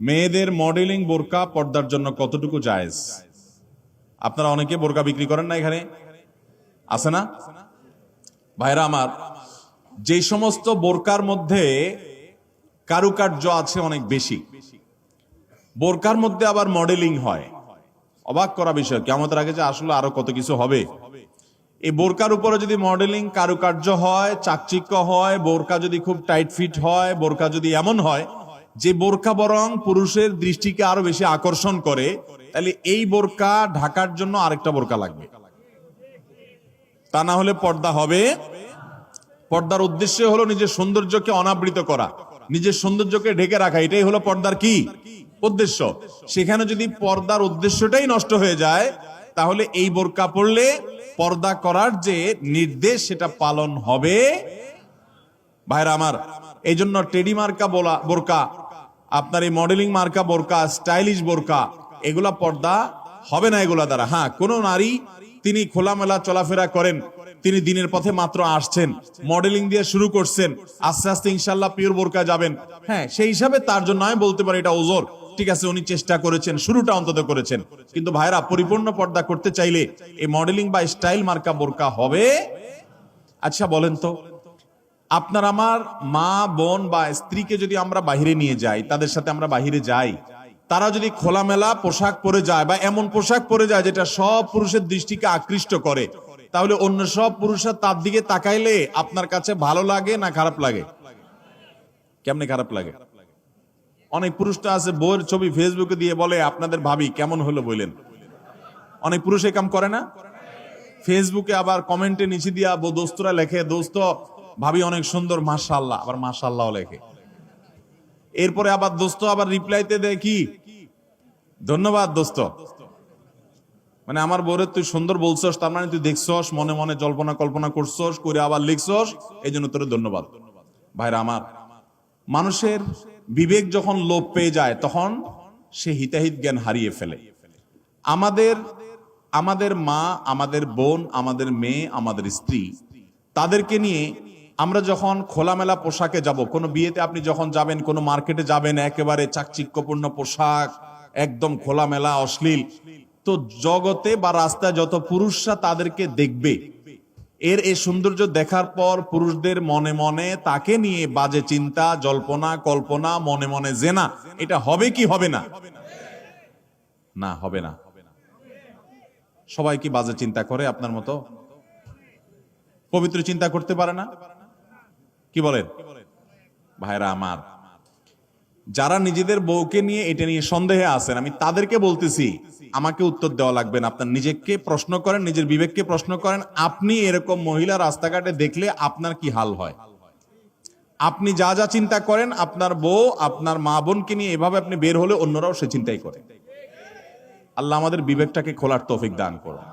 মেয়েদের মডেলিং বোরকা পর্দার জন্য কতটুকু জায়েজ? আপনারা অনেকে বোরকা বিক্রি করেন না এখানে? আছে না? ভাইরা আমার, যে সমস্ত বোরকার মধ্যে কারুকার্য আছে অনেক বেশি। বোরকার মধ্যে আবার মডেলিং হয়। অবাক করা বিষয় কেমন আগে যে আসলে আরও কত কিছু হবে। এই বোরকার উপরে যদি মডেলিং কারুকার্য হয়, চাকচিক্য হয়, বোরকা যদি খুব টাইট ফিট হয়, বোরকা যদি এমন হয় যে বোরকা বরং পুরুষের দৃষ্টিকে আরও বেশি আকর্ষণ করে, তাহলে এই বোরকা ঢাকার জন্য আরেকটা বোরকা লাগবে। তা না হলে পর্দা হবে। পর্দার উদ্দেশ্য হলো নিজের সৌন্দর্যকে অনাবৃত করা, নিজের সৌন্দর্যকে ঢেকে রাখা, এটাই হলো পর্দার কি? উদ্দেশ্য। সেখানে যদি পর্দার উদ্দেশ্যটাই নষ্ট হয়ে যায়, তাহলে এই বোরকা পড়লে পর্দা করার যে নির্দেশ, সেটা পালন হবে। ভাইরা আমার এই জন্য টেডি মার্কা বলা বোরকা আপনার এই মডেলিং মার্কা, বোরকা স্টাইলিশ বোরকা, এগুলা পর্দা হবে না এগুলা দ্বারা। হ্যাঁ কোন নারী তিনি খোলামেলা চলাফেরা করেন, তিনি দিনের পথে মাত্র আসছেন মডেলিং দিয়ে শুরু করছেন, আস্তে আস্তে ইনশাল্লাহ পিওর বোরকা যাবেন। হ্যাঁ সেই হিসাবে তার জন্য আমি বলতে পারি এটা ওজোর। ঠিক আছে, উনি চেষ্টা করেছেন, শুরুটা অন্তত করেছেন। কিন্তু ভাইরা, পরিপূর্ণ পর্দা করতে চাইলে এই মডেলিং বা স্টাইল মার্কা বোরকা হবে? আচ্ছা বলেন তো। আপনার আমার মা, বোন বা স্ত্রীকে যদি আমরা বাহিরে নিয়ে যাই, তাদের সাথে আমরা বাহিরে যাই, তারা যদি খোলামেলা পোশাক পরে যায় বা এমন পোশাক পরে যায় যেটা সব পুরুষের দৃষ্টিকে আকৃষ্ট করে, তাহলে অন্য সব পুরুষরা তার দিকে তাকাইলে আপনার কাছে ভালো লাগে না খারাপ লাগে? কেমনে খারাপ লাগে? অনেক পুরুষটা আছে বইয়ের ছবি ফেসবুকে দিয়ে বলে, আপনাদের ভাবি কেমন হলো? বললেন। অনেক পুরুষ এ কাম করে না? ফেসবুকে আবার কমেন্টে নিচে দিয়া দোস্তরা লেখে, দোস্ত ভাবি অনেক সুন্দর মাশাল্লাহ আবার মাশাল্লাহ লেখে। এরপরে আবার দোস্ত আবার রিপ্লাইতে দেয় কি? ধন্যবাদ দোস্ত। মানে আমার বউরে তুই সুন্দর বলছস, তার মানে তুই দেখছস, মনে মনে জল্পনা কল্পনা করছস, করে আবার লিখছস এই জন্য তোর ধন্যবাদ। ভাইরা আমার, মানুষের বিবেক যখন লোপ পেয়ে যায়, তখন সে হিতাহিত জ্ঞান হারিয়ে ফেলে। আমাদের আমাদের মা, আমাদের বোন, আমাদের মেয়ে, আমাদের স্ত্রী, তাদেরকে নিয়ে আমরা যখন খোলামেলা পোশাকে যাব, কোনো বিয়েতে আপনি যখন যাবেন, কোনো মার্কেটে যাবেন, একেবারে চাকচিক্যপূর্ণ পোশাক, একদম খোলামেলা, অশ্লীল, তো জগতে বা রাস্তায় যত পুরুষরা তাদেরকে দেখবে, এর এই সৌন্দর্য দেখার পর পুরুষদের মনে মনে তাকে নিয়ে বাজে চিন্তা, জল্পনা, কল্পনা, মনে মনে জেনা, এটা হবে কি হবে না? না, হবে না। সবাই কি বাজে চিন্তা করে আপনার মতো? পবিত্র চিন্তা করতে পারে না? কি বলেন? ভাইরা আমার, যারা নিজেদের বউকে নিয়ে এটা নিয়ে সন্দেহে আছেন, আমি তাদেরকে বলতেছি, আমাকে উত্তর দেওয়া লাগবে না। আপনার নিজেকে প্রশ্ন করেন, নিজের বিবেককে প্রশ্ন করেন, আপনি এরকম মহিলা রাস্তাঘাটে দেখলে আপনার কি হাল হয়? আপনি যা যা চিন্তা করেন, আপনার বউ, আপনার মা বোনকে নিয়ে এভাবে আপনি বের হলে অন্যরাও সে চিন্তাই করে। আল্লাহ আমাদের বিবেকটাকে খোলার তৌফিক দান করুন।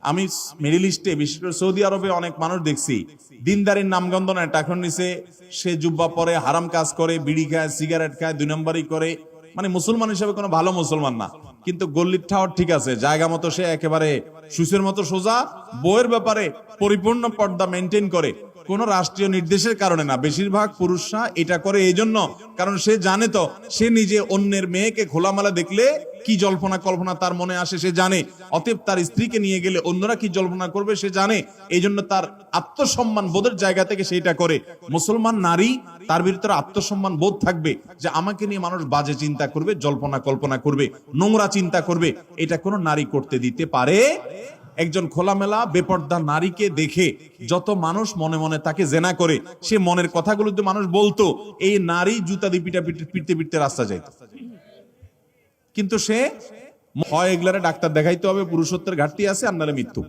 আমি মিডিল ইস্টে বিশেষ করে সৌদি আরবে অনেক মানুষ দেখছি। দিনদারির নামগন্ধ নয় টাকা নিচে সে জুব্বা পরে হারাম কাজ করে, বিড়ি খায়, সিগারেট খায়, দুই নম্বরই করে। মানে মুসলমান হিসেবে কোনো ভালো মুসলমান না। কিন্তু গল্লির ঠাওয়ার ঠিক আছে। জায়গা মতো সে একেবারে সুসের মতো সোজা। বইয়ের ব্যাপারে পরিপূর্ণ পর্দা মেনটেন করে। কোন রাষ্ট্রীয় নির্দেশের কারণে না। বেশিরভাগ পুরুষরা এটা করে এই জন্য কারণ সে জানে তো, সে নিজে অন্যের মেয়েকে খোলামেলা দেখলে কি জল্পনা কল্পনা তার মনে আসে সে জানে। অতএব তার স্ত্রীকে নিয়ে গেলে অন্যরা কি জল্পনা করবে সে জানে। এই জন্য তার আত্মসম্মান বোধের জায়গা থেকে সেটা করে। মুসলমান নারী, তার ভিতরে আত্মসম্মান বোধ থাকবে যে আমাকে নিয়ে মানুষ বাজে চিন্তা করবে, জল্পনা কল্পনা করবে, নোংরা চিন্তা করবে। এটা কোনো নারী করতে দিতে পারে একজন খোলামেলা, বেপর্দা নারীকে দেখে যত মানুষ মনে মনে তাকে জেনা করে, সে মনের কথাগুলো যদি মানুষ বলতো, এই নারী জুতা দিয়ে পিটা পিটে পিটতে পিটতে রাস্তা যাইত। কিন্তু সে হয় এগুলারে ডাক্তার দেখাইতে হবে, পুরুষত্বের ঘাটতি আছে নাহলে মৃত্যু।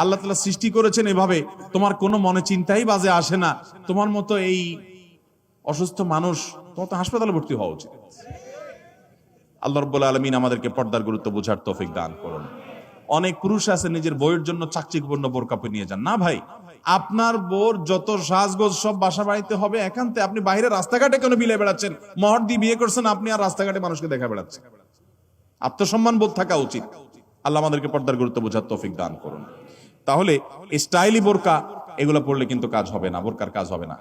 আল্লাহ তালা সৃষ্টি করেছেন এভাবে, তোমার কোনো মনে চিন্তাই বাজে আসে না। তোমার মতো এই অসুস্থ মানুষ তোমার তো হাসপাতালে ভর্তি হওয়া উচিত। আল্লাহ রব্বুল আলমিন আমাদেরকে পর্দার গুরুত্ব বোঝার তৌফিক দান করুন। অনেক পুরুষ আছে নিজের বইয়ের জন্য চাকচিকপূর্ণ বোরকাপে নিয়ে যান। না ভাই, আপনার বোর যত সাজগোজ সব বাসা বাড়িতে হবে, একান্তে আপনি বাইরে রাস্তাঘাটে কেন বিলে বেড়াচ্ছেন? মহর দিয়ে বিয়ে করছেন, আপনি আর রাস্তাঘাটে মানুষকে দেখা বেড়াচ্ছেন। আত্মসম্মান বোধ থাকা উচিত। আল্লাহ আমাদেরকে পর্দার গুরুত্ব বোঝার তৌফিক দান করুন। তাহলে স্টাইলি বোরকা, এগুলো পড়লে কিন্তু কাজ হবে না, বোরকার কাজ হবে না।